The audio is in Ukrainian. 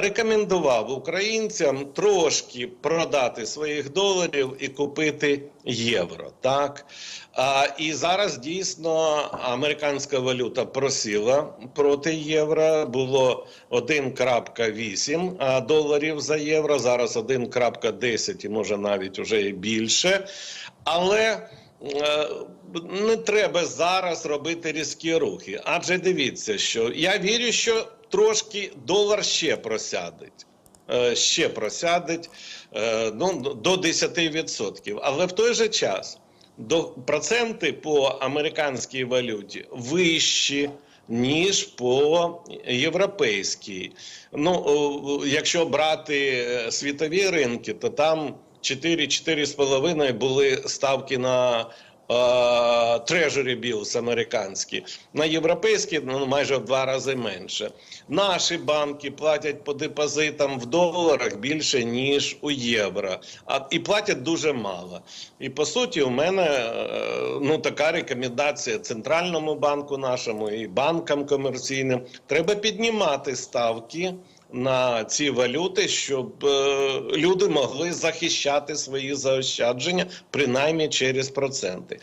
рекомендував українцям трошки продати своїх доларів і купити євро. Так а, і зараз дійсно американська валюта просіла проти євро. Було 1,8 доларів за євро. Зараз 1,10 і може навіть уже і більше. Але е, не треба зараз робити різкі рухи. Адже дивіться, що я вірю, що трошки долар ще просядеть. Е, Ще просядеть е, ну, до 10%. Але в той же час до проценти по американській валюті вищі. Ніж по європейській. Ну, якщо брати е, світові ринки, то там 4-4,5 були ставки на е, treasury bills американські, на європейські ну, майже в два рази менше. Наші банки платять по депозитам в доларах більше ніж у євро, а і платять дуже мало. І по суті, у мене е, ну така рекомендація центральному банку нашому і банкам комерційним треба піднімати ставки на ці валюти, щоб е, люди могли захищати свої заощадження принаймні через проценти.